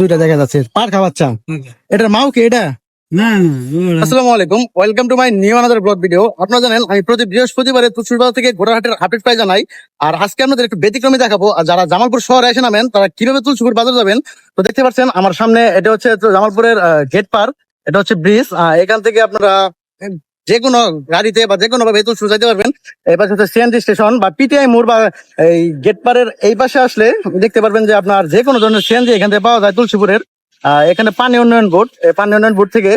দুইটা দেখা যাচ্ছে। পার খাওয়াচ্ছা এটার মাও কি এটা? আসসালামু আলাইকুম। Welcome to my new another vlog video আপনারা জানেন আমি প্রতি বৃহস্পতিবারে তুলসুরবাজার থেকে ঘোড়াহাটের জানাই। আর আজকে আপনাদের একটু ব্যতিক্রমী দেখাবো। যারা জামালপুর শহরে এসে নামেন তারা কীভাবে তুলসুপুর বাজার যাবেন তো দেখতে পাচ্ছেন আমার সামনে এটা হচ্ছে জামালপুরের গেট পার। এটা হচ্ছে ব্রিজ এখান থেকে আপনারা যে কোনো গাড়িতে বা যে কোনো ভাবে তুলসুর যাইতে পারবেন। এই পাশে হচ্ছে সিএনজি স্টেশন বা পিটিআই মোড় বা এই গেট পারের এই পাশে আসলে দেখতে পারবেন যে আপনার যে কোনো ধরনের সিএনজি এখান থেকে পাওয়া যায় তুলসীপুরের। এখানে পানি উন্নয়ন বোর্ড পানি উন্নয়ন বোর্ড থেকে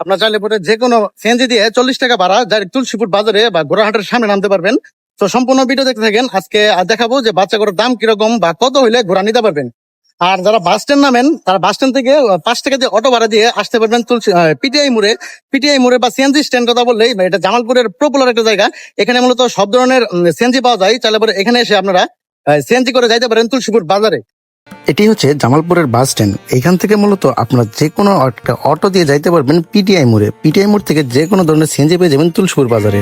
আপনার চাইলে পরে যে কোনো সিএনজি দিয়ে চল্লিশ টাকা ভাড়া ডাইরেক্ট তুলসীপুর বাজারে বা গোড়াহাটের সামনে নামতে পারবেন। তো সম্পূর্ণ ভিডিও দেখতে থাকেন। আজকে দেখাবো যে বাচ্চা ঘোড়ার দাম কীরকম বা কত হইলে ঘোড়া নিতে পারবেন। আর যারা বাস স্ট্যান্ড নামেন, তারা বাস স্ট্যান্ড থেকে পাঁচ টাকা দিয়ে অটো ভাড়া দিয়ে আসতে পারবেন পিটিআই মোড়ে। পিটিআই মোড়ে বা সিএনজি স্ট্যান্ড কথা বললেই এটা জামালপুরের পপুলার একটা জায়গা। এখানে মূলত সব ধরনের সিএনজি পাওয়া যায়। চাইলে পরে এখানে এসে আপনারা সিএনজি করে যাইতে পারেন তুলসীপুর বাজারে। এটি হচ্ছে জামালপুরের বাস স্ট্যান্ড এখান থেকে মূলত আপনারা যে কোনো একটা অটো দিয়ে যাইতে পারবেন পিটিআই মোড়ে। পিটিআই মোড় থেকে যে কোনো ধরনের সিএনজি পেয়ে যাবেন তুলসীপুর বাজারে।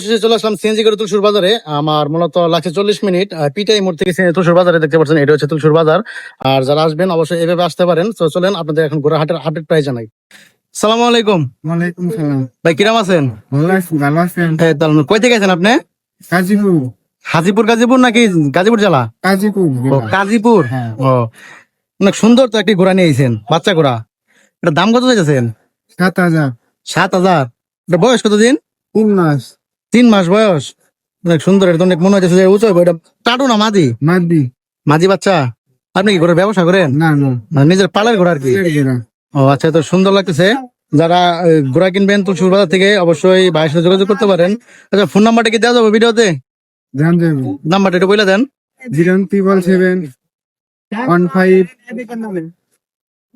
অবশেষে চলে আসলাম সিএনজি করে তুলসুর বাজারে। আমার মূলত লাগছে চল্লিশ মিনিট। পিটিআই মোড় থেকে তুলসুর বাজারে দেখতে পাচ্ছেন এটা হচ্ছে তুলসুর বাজার। আর যারা আসবেন অবশ্যই এভাবে আসতে পারেন। তো চলেন আপনাদের এখন গোড়াহাটের আপডেট প্রায় জানাই। সালাম আলাইকুম। ওয়ালাইকুম সালাম। ভাই কিরাম আছেন? ভালো কই থেকে আছেন আপনি? হাজিপুর গাজীপুর নাকি গাজীপুর জেলা? কাজীপুর ও হ্যাঁ। ও অনেক সুন্দর তো একটি ঘোড়া নিয়ে আইছেন বাচ্চা ঘোড়া। এটা দাম কত চাইছেন সাত হাজার। সাত হাজার। এটা বয়স কতদিন? তিন মাস। তিন মাস বয়স। অনেক সুন্দর এটা তো অনেক মনে হচ্ছে যে উঁচু হবে এটা টাটু না মাদি? মাদি। মাঝি বাচ্চা? আপনি কি ঘোড়ার ব্যবসা করেন? না না। মানে নিজের পালের ঘোড়া আর কি? ও আচ্ছা তো সুন্দর লাগতেছে। যারা ঘোড়া কিনবেন তুলসুর বাজার থেকে অবশ্যই ভাইয়ের সাথে যোগাযোগ করতে পারেন। আচ্ছা ফোন নাম্বারটা কি দেওয়া যাবে ভিডিওতে? নাম্বারটা একটু বলে দেন। Zero triple seven one five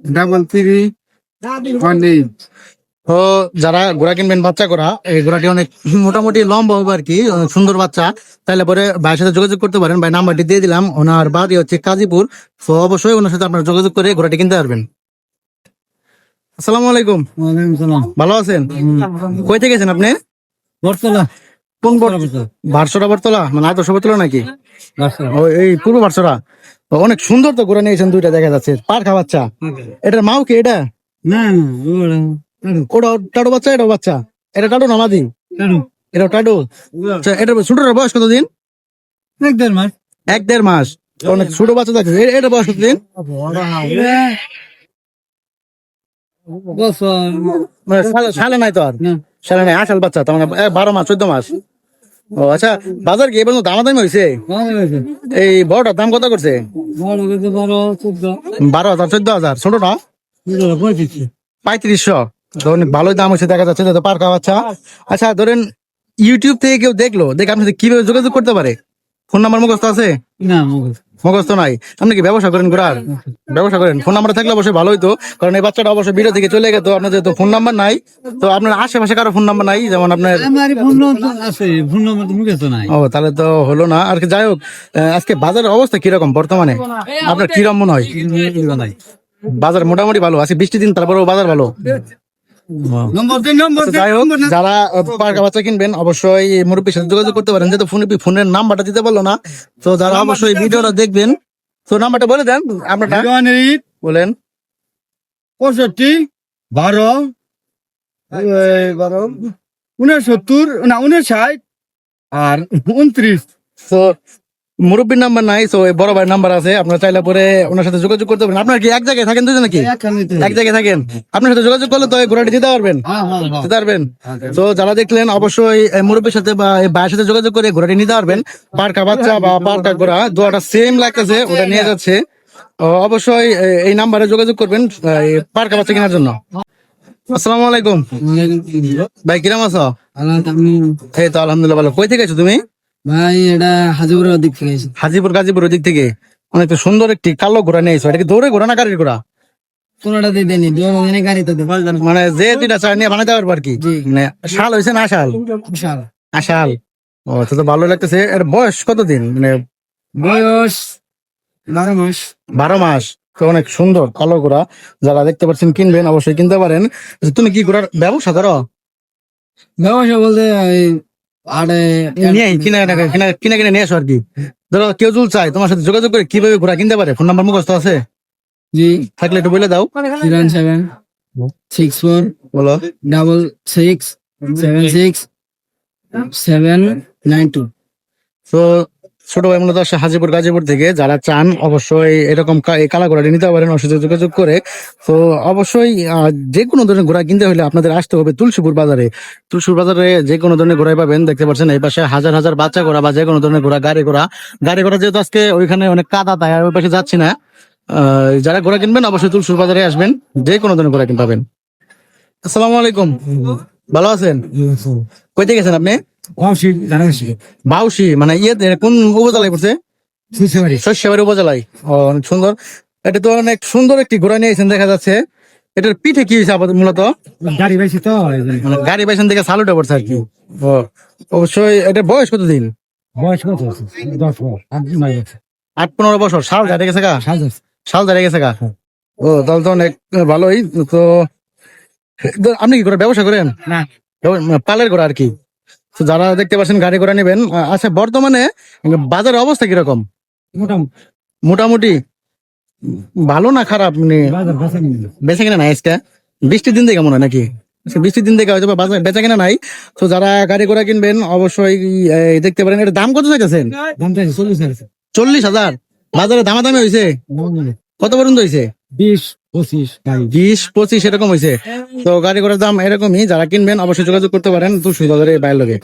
double three one eight. তো যারা ঘোড়া কিনবেন বাচ্চা করা এই ঘোড়াটি অনেক মোটামুটি লম্বা হবে আর কি সুন্দর বাচ্চা। তাহলে পরে ভাইয়ের সাথে যোগাযোগ করতে পারেন। ভাই নাম্বারটি দিয়ে দিলাম। ওনার বাড়ি হচ্ছে কাজীপুর। তো অবশ্যই ওনার সাথে আপনারা যোগাযোগ করে ঘোড়াটি কিনতে পারবেন। আসসালামু আলাইকুম। ভালো আছেন? কই থেকে গেছেন আপনি? বরতলা কোন বারশোটা বরতলা মানে আদর্শ বরতলা নাকি? এই পূর্ব বারশোরা অনেক সুন্দর তো ঘোড়া নিয়েছেন দুইটা দেখা যাচ্ছে। পার খাওয়াচ্ছা এটার মাও কি এটা? না ওটা টাটো বাচ্চা এটা বাচ্চা। এটা টাটো না মাদি? এটা টাটো আচ্ছা, এটা ছোটটার বয়স কত দিন এক দেড় মাস। এক দেড় মাস। অনেক ছোট বাচ্চা দেখছে এটা বয়স কত দিন বছর মানে সালে- সালে নাই তো আর? সালে নাই আসাল বাচ্চা তার মানে বারো মাস চোদ্দ মাস। ও আচ্ছা বাজার কি এবার দামাদামি হয়েছে এই বড়টার দাম কত করছে? বারো হাজার চোদ্দ হাজার। ছোটটা পঁয়ত্রিশ পঁয়ত্রিশশো। অনেক ভালোই দাম হচ্ছে দেখা যাচ্ছে পার বাচ্চা। আচ্ছা ধরেন ইউটিউব থেকে কেউ দেখল দেখে আপনার সাথে কীভাবে যোগাযোগ করতে পারে? ফোন নাম্বার মুখস্থ আছে? না মুখস্থ। নাই। আপনি কি ব্যবসা করেন ঘোড়ার? ব্যবসা করেন। ফোন নাম্বার থাকলে অবশ্যই ভালোই তো কারণ এই বাচ্চাটা অবশ্যই ভিডিও থেকে চলে গেতো আপনাদের তো ফোন নাম্বার নাই। তো আপনার আশেপাশে কারও ফোন নাম্বার নাই? যেমন আপনার ফোন আছে ফোন নম্বর তো মুখে নাই। ও তাহলে তো হলো না। আর কি যাই হোক আজকে বাজারের অবস্থা কীরকম বর্তমানে? আপনার কীরকম মনে হয়? বাজার মোটামুটি ভালো আজকে বৃষ্টি দিন তারপরেও বাজার ভালো। যাই হোক যারা পার্কা বাচ্চা কিনবেন অবশ্যই মুরব্বীর সাথে যোগাযোগ করতে পারেন যেহেতু ফোনে ফোনের নাম্বারটা দিতে পারল না। তো যারা অবশ্যই ভিডিওটা দেখবেন তো নাম্বারটা বলে দেন আপনারটা। বলেন। পঁয়ষট্টি বারো এই বারো। উনসত্তর না উনষাট আর উনত্রিশ। তো মুরব্বীর নাম্বার নাই তো বড় ভাইয়ের নাম্বার আছে। আপনার চাইলে পরে ওনার সাথে যোগাযোগ করতে পারেন আপনার কি এক জায়গায় থাকেন দুজন নাকি এক জায়গায় থাকেন? আপনার সাথে যোগাযোগ করলে তো ঘোড়াটি দিতে পারবেন। হ্যাঁ হ্যাঁ হ্যাঁ। দিতে পারবেন। তো যারা দেখলেন অবশ্যই মুরব্বীর সাথে বা এই ভাইয়ের সাথে যোগাযোগ করে ঘোড়াটি নিতে পারবেন। পার্কা বাচ্চা বা পার্কা ঘোড়া দুটা সেম লাগতেছে ওটা নিয়ে যাচ্ছে। অবশ্যই এই নাম্বারে যোগাযোগ করবেন পার্কা বাচ্চা কেনার জন্য। আসসালামু আলাইকুম। ভাই কিরাম আছো? এই তো আলহামদুলিল্লাহ ভালো। কই থেকে আছো তুমি? ভাই এটা হাজিপুরের দিক থেকে হাজিপুর গাজীপুর দিক থেকে? অনেক সুন্দর একটি কালো ঘোড়া নিয়েছো এটা কি দৌড়ে ঘোড়া না গাড়ির ঘোড়া? কোনটা দিয়ে দেনি মানে যে দুইটা চার নিয়ে বানাতে পারব আর কি? মানে শাল হয়েছে না শাল? বিশাল আশাল। ও তো তো ভালো লাগতেছে। এর বয়স কতদিন? মানে বয়স বারো মাস। বারো মাস। তো অনেক সুন্দর কালো ঘোড়া। যারা দেখতে পাচ্ছেন কিনবেন অবশ্যই কিনতে পারেন। আচ্ছা, তুমি কি ঘোড়ার ব্যবসা করো? ব্যবসা বলতে আর নিয়ে কিনা কিনা কিনা কিনা কিনে নিয়ে আসো আর কি। ধরো কেউ চাই তোমার সাথে যোগাযোগ করে কীভাবে ঘোরা কিনতে পারে? ফোন নাম্বার মুখস্থ আছে? জি। থাকলে একটু বলে দাও। জিরো সেভেন সিক্স ফোর বলো। Double six seven six seven nine two. তো ছোট ভাই মূলত আসে হাজিপুর গাজীপুর থেকে। যারা চান অবশ্যই এরকম কালা ঘোড়া নিতে পারেন ওর সাথে যোগাযোগ করে। তো অবশ্যই যে কোনো ধরনের ঘোড়া কিনতে হলে আপনাদের আসতে হবে তুলসীপুর বাজারে। তুলসীপুর বাজারে যে কোনো ধরনের ঘোড়াই পাবেন দেখতে পাচ্ছেন এই পাশে হাজার হাজার বাচ্চা ঘোড়া বা যে কোনো ধরনের ঘোড়া গাড়ি ঘোড়া। গাড়ি ঘোড়া যেহেতু আজকে ওইখানে অনেক কাদা তাই আর ওই পাশে যাচ্ছি না। আহ, যারা ঘোড়া কিনবেন অবশ্যই তুলসীপুর বাজারে আসবেন। যে কোনো ধরনের ঘোড়া কিনতে পাবেন। আসসালামু আলাইকুম। ভালো আছেন? কইতে গেছেন আপনি? বাউসি মানে ইয়ে কোন উপজেলায় পড়ছে? শস্যবাড়ি। উপজেলায়। ও অনেক সুন্দর। এটা তো অনেক সুন্দর একটি ঘোড়া নিয়েছেন দেখা যাচ্ছে। এটার পিঠে কি হয়েছে আপাতত মূলত? গাড়ি তো মানে গাড়ি বাইসান থেকে সালুটা পড়ছে আর কি। ও অবশ্যই এটা বয়স কত দিন বয়স কত দশ আট পনেরো বছর। সাল দাঁড়িয়ে গেছে গা? সাল দাঁড়িয়ে গেছে গা? ও তাহলে তো অনেক ভালোই। তো আপনি কি করে ব্যবসা করেন? না। পালের ঘোড়া আর কি? যারা দেখতে পাচ্ছেন গাড়ি ঘোড়া নেবেন আচ্ছা বর্তমানে বাজারের অবস্থা কীরকম? মোটামুটি। ভালো না খারাপ? মানে বেচা কিনা নাই। আজকে? বৃষ্টির দিন থেকে মনে হয় নাকি? বৃষ্টির দিন থেকে হয়তো বাজার বেচা কিনা নাই। তো যারা গাড়ি ঘোড়া কিনবেন অবশ্যই দেখতে পারেন এটা দাম কত চাইতেছেন? চল্লিশ হাজার। বাজারে দামাদামি হয়েছে কত পর্যন্ত হয়েছে বিশ পঁচিশ বিশ পঁচিশ এরকম হয়েছে তো গাড়ি ঘোড়ার দাম এরকমই। যারা কিনবেন অবশ্যই যোগাযোগ করতে পারেন। তুলসী বাজারে বাইরের লগে।